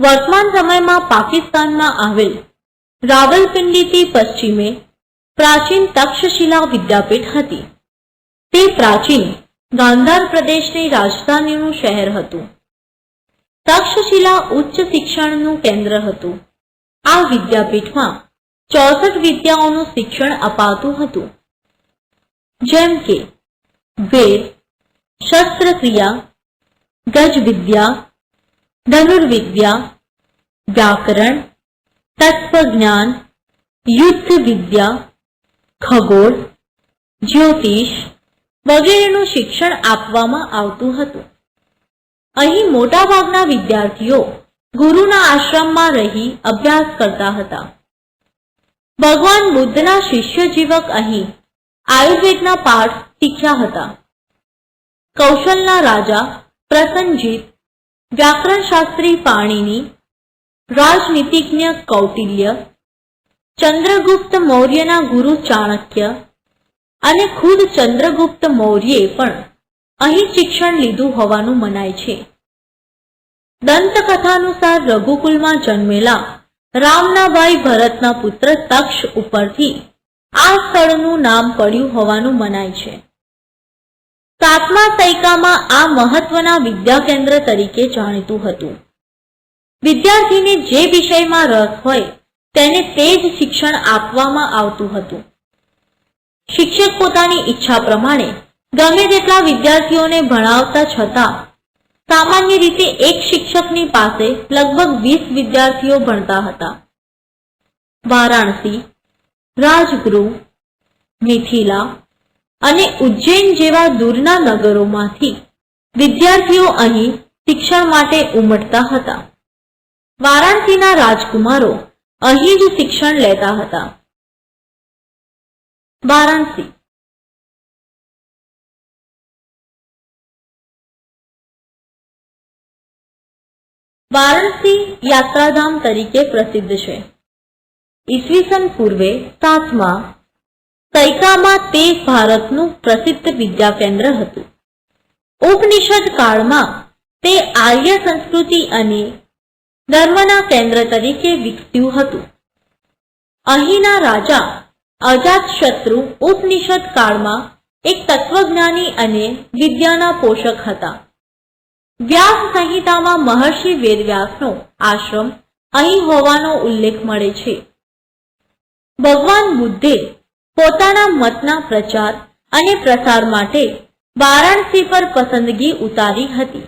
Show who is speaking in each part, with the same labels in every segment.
Speaker 1: વર્તમાન સમયમાં પાકિસ્તાનમાં આવેલ રાવલપિંડીથી પશ્ચિમે પ્રાચીન તક્ષશિલા વિદ્યાપીઠ હતી. તે પ્રાચીન ગાંધાર પ્રદેશની રાજધાનીનું શહેર હતું. તક્ષશિલા ઉચ્ચ શિક્ષણનું કેન્દ્ર હતું. આ વિદ્યાપીઠમાં ચોસઠ વિદ્યાઓનું શિક્ષણ અપાતું હતું. જેમ કે વેદ, શસ્ત્રક્રિયા, ગજવિદ્યા, ધનુર્વિદ્યા વ્યાકરણ તત્વજ્ઞાન યુદ્ધ વિદ્યા ખગોળ જ્યોતિષ વગેરેનું શિક્ષણ આપવામાં આવતું હતું. અહીં મોટાભાગના વિદ્યાર્થીઓ ગુરુના આશ્રમમાં રહી અભ્યાસ કરતા હતા. ભગવાન બુદ્ધના શિષ્ય જીવક અહીં આયુર્વેદના પાઠ શીખ્યા હતા. કૌશલના રાજા પ્રસન્નજીત વ્યાકરણ શાસ્ત્રી પાણીની રાજનીતિજ્ઞ કૌટિલ્ય, ચંદ્રગુપ્ત મૌર્યના ગુરુ ચાણક્ય અને ખુદ ચંદ્રગુપ્ત મૌર્યે પણ અહીં શિક્ષણ લીધું હોવાનું મનાય છે. દંતકથાનુસાર રઘુકુલમાં જન્મેલા રામના ભાઈ ભરતના પુત્ર તક્ષ ઉપરથી આ સ્થળનું નામ પડ્યું હોવાનું મનાય છે. સાતમા સૈકામાં આ મહત્વના વિદ્યા કેન્દ્ર તરીકે જાણીતું હતું. વિદ્યાર્થીને જે વિષયમાં રસ હોય તેને તે જ શિક્ષણ આપવામાં આવતું હતું. શિક્ષક પોતાની ઈચ્છા પ્રમાણે ગમે તેટલા વિદ્યાર્થીઓને ભણાવતા છતાં સામાન્ય રીતે એક શિક્ષકની પાસે લગભગ વીસ વિદ્યાર્થીઓ ભણતા હતા. વારાણસી, રાજગૃહ, મિથિલા અને ઉજ્જૈન જેવા દૂરના નગરોમાંથી વિદ્યાર્થીઓ અહીં શિક્ષણ માટે ઉમટતા હતા. વારાણસીના રાજકુમારો અહીં જ શિક્ષણ લેતા હતા. વારાણસી. વારાણસી યાત્રાધામ તરીકે પ્રસિદ્ધ છે. ઈસવીસન પૂર્વે સાતમા સૈકામાં તે ભારતનું પ્રસિદ્ધ વિદ્યા કેન્દ્ર હતું. ઉપનિષદ કાળમાં તે આર્ય સંસ્કૃતિ અને ધર્મના કેન્દ્ર તરીકે વિકસ્યું હતું. અહીંના રાજા અજાતશત્રુ ઉપનિષદ કાળમાં એક તત્વજ્ઞાની અને વિદ્યાના પોષક હતા. વ્યાસ સંહિતામાં મહર્ષિ વેદવ્યાસનો આશ્રમ અહીં હોવાનો ઉલ્લેખ મળે છે. ભગવાન બુદ્ધે પોતાના મતના પ્રચાર અને પ્રસાર માટે વારાણસી પર પસંદગી ઉતારી હતી.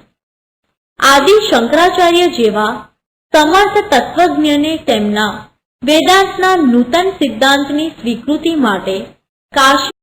Speaker 1: આદિ શંકરાચાર્ય જેવા સમર્થ તત્વજ્ઞને તેમના વેદાંતના નૂતન સિદ્ધાંતની સ્વીકૃતિ માટે કાશી